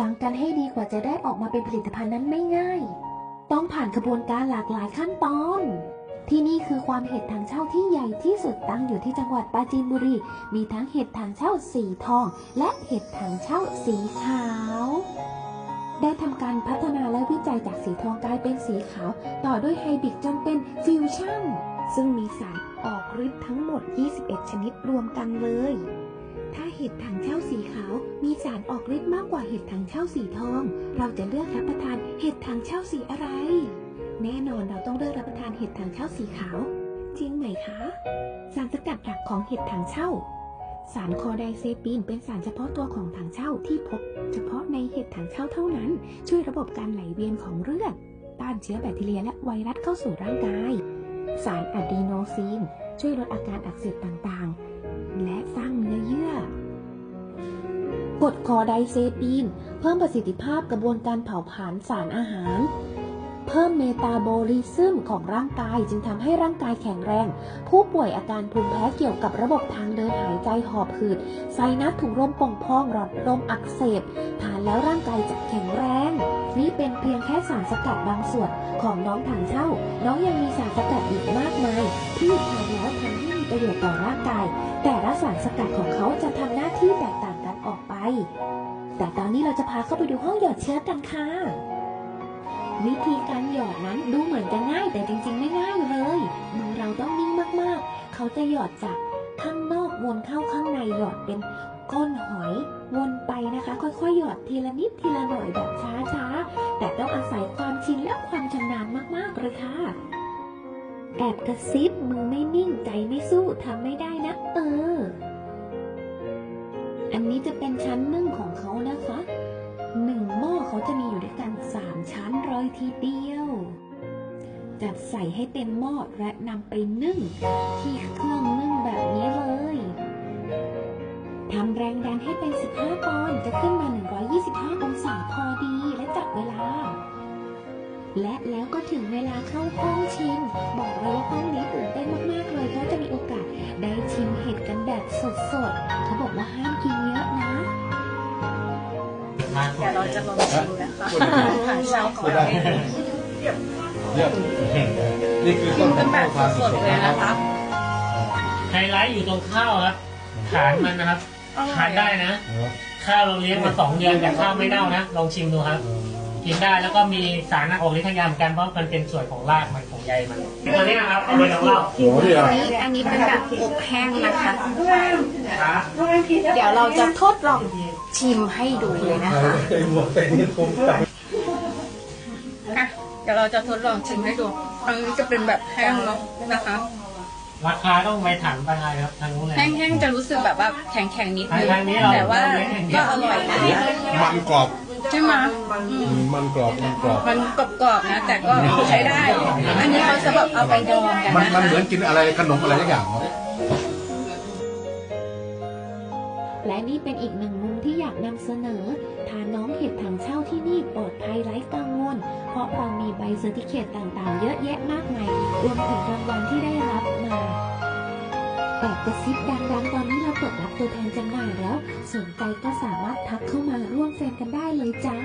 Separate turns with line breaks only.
ฟังกันให้ดีกว่าจะได้ออกมาเป็นผลิตภัณฑ์นั้นไม่ง่าย ต้องผ่านกระบวนการหลากหลายขั้นตอน ที่นี่คือความเห็ดถังเช่าที่ใหญ่ที่สุดตั้งอยู่ที่จังหวัดปราจีนบุรี มีทั้งเห็ดถังเช่าสีทอง และเห็ดถังเช่าสีขาว ได้ทำการพัฒนาและวิจัยจากสีทองกลายเป็นสีขาว ต่อด้วยไฮบริดจนเป็นฟิวชั่นซึ่งมีสารออกฤทธิ์ทั้งหมด 21 ชนิดรวมกันเลย เห็ดถังเช่าสีขาว มีสารออกฤทธิ์มากกว่าเห็ดถังเช่าสีทอง เราจะเลือกรับประทานเห็ดถังเช่าสีอะไร แน่นอนเราต้องเลือกรับประทานเห็ดถังเช่าสีขาว จริงไหมคะ สารสกัดหลักของเห็ดถังเช่า สารคอไดเซปีนเป็นสารเฉพาะตัวของถังเช่าที่พบ เฉพาะในเห็ดถังเช่าเท่านั้น ช่วยระบบการไหลเวียนของเลือด ต้านเชื้อแบคทีเรียและไวรัสเข้าสู่ร่างกาย สารอะดีโนซีนช่วยลดอาการอักเสบต่างๆ และสร้างเนื้อเยื่อ กรดคอไดเซปีน เพิ่มประสิทธิภาพกระบวนการเผาผลาญสารอาหาร เพิ่มเมตาบอลิซึมของร่างกายจึงทำให้ร่างกายแข็งแรง ผู้ป่วยอาการภูมิแพ้เกี่ยวกับระบบทางเดินหายใจหอบหืด ไซนัสถุงลมป่องพองหลอดลมอักเสบทานแล้วร่างกายจะแข็งแรง นี่เป็นเพียงแค่สารสกัดบางส่วนของน้องถังเช่า น้องยังมีสารสกัดอีกมากมาย ที่ทานแล้วทำให้มีประโยชน์ต่อร่างกายารสกัดของเขาจะทำหน้าที่แตกต่างกันออกไป แต่ตอนนี้เราจะพาเข้าไปดูห้องหยอดเชื้อกันค่ะ วิธีการหยอดนั้นดูเหมือนจะง่ายแต่จริง ๆ ไม่ง่ายเลย มือเราต้องนิ่งมากๆ เขาจะหยอดจากข้างนอกวนเข้าข้างในหยอดเป็นก้นหอยวนไปนะคะ ค่อยๆ หยอดทีละนิดทีละหน่อยแบบช้าๆ แต่ต้องอาศัยความชินและความชำนาญมากๆเลยค่ะ แอบกระซิบมือไม่นิ่งใจไม่สู้ทำไม่ได้นะ เออ อันนี้จะเป็นชั้นนึ่งของเขานะคะหนึ่งหม้อเขาจะมีอยู่ด้วยกันสามชั้นเลยทีเดียว จัดใส่ให้เต็มหม้อและนำไปนึ่ง ที่เครื่องนึ่งแบบนี้เลยทำแรงดันให้เป็น 15 ปอนด์จะขึ้นมา 125 และแล้วก็ถึงเวลาเข้าห้องชิม บอกเลยว่าห้องนี้ตื่นเต้นมากๆเลยเพราะจะมีโอกาสได้ชิมเห็ดกันแบบสดๆเขาบอกว่าห้ามกินเยอะนะ
เดี๋ยวเราจะลองชิมนะคะผ่านเช้าก่อน
เยี่ยมนี่คือต้น
เป็นแบบ
ความ
สดๆเลยนะคะ
ไฮไลท์อยู่ตรงข้าวครับฐานมันนะครับ
อร่
ทา
อย
นได้นะ ข้าวเราเลี้ยงมาสองเดือนแต่ข้าวไม่เน่านะ ลองชิมดูครับ กินได้แล้วก็มีสารออกฤทธิ์ทางยาเหมือนกันเพราะมันเป็นส่วนของรากมันของใยมันตัวนี้นะครับเอาไปลองเล่า
โอ้โหเนี่ย
อันนี้อันนี้เป็นแบบอบแห้งนะคะ
ครับ
เดี๋ยวเราจะทดลองชิมให้ดูเลยนะคะ
ไอ้หมวกเป็นนี่คงจับ
อะเดี๋ยวเราจะทดลองชิมให้ดูอันนี้จะเป็นแบบแห้งเนาะนะคะ
ราคาต้องไปถามประธานครับทางนู้นเลย
แห้งๆจะรู้สึกแบบว่าแข็งๆนิดนึง
ทางนี้เรา
แต่ว่า
เราเลี้ยงอย่างเดี
ก็
ยว
อร่อยนะ
มันกรอบ
ใช่ไหมอืม
มันกรอบมันกรอบ
มันกรอบๆนะ แต่ก็ใช้ได้ อันนี้เขาจะแบบเอาไปดองกัน
มัน
นะ
มันเหมือน
คะ
กินอะไรขนมอะไรสักอย่างเนาะ
และนี่เป็นอีกหนึ่งมุมที่อยากนำเสนอ ทานน้องเห็ดถังเช่าที่นี่ปลอดภัยไร้กังวล เพราะเรามีใบเซอร์ติเคตต่างๆ เยอะแยะมากมาย รวมถึงรางวัลที่ได้รับมา แอบกระซิบดังๆ ตอนนี้เราเปิดรับตัวแทนจำหน่ายแล้ว สนใจก็สามารถทักเข้ามาร่วมแฟนกันได้เลยจ้า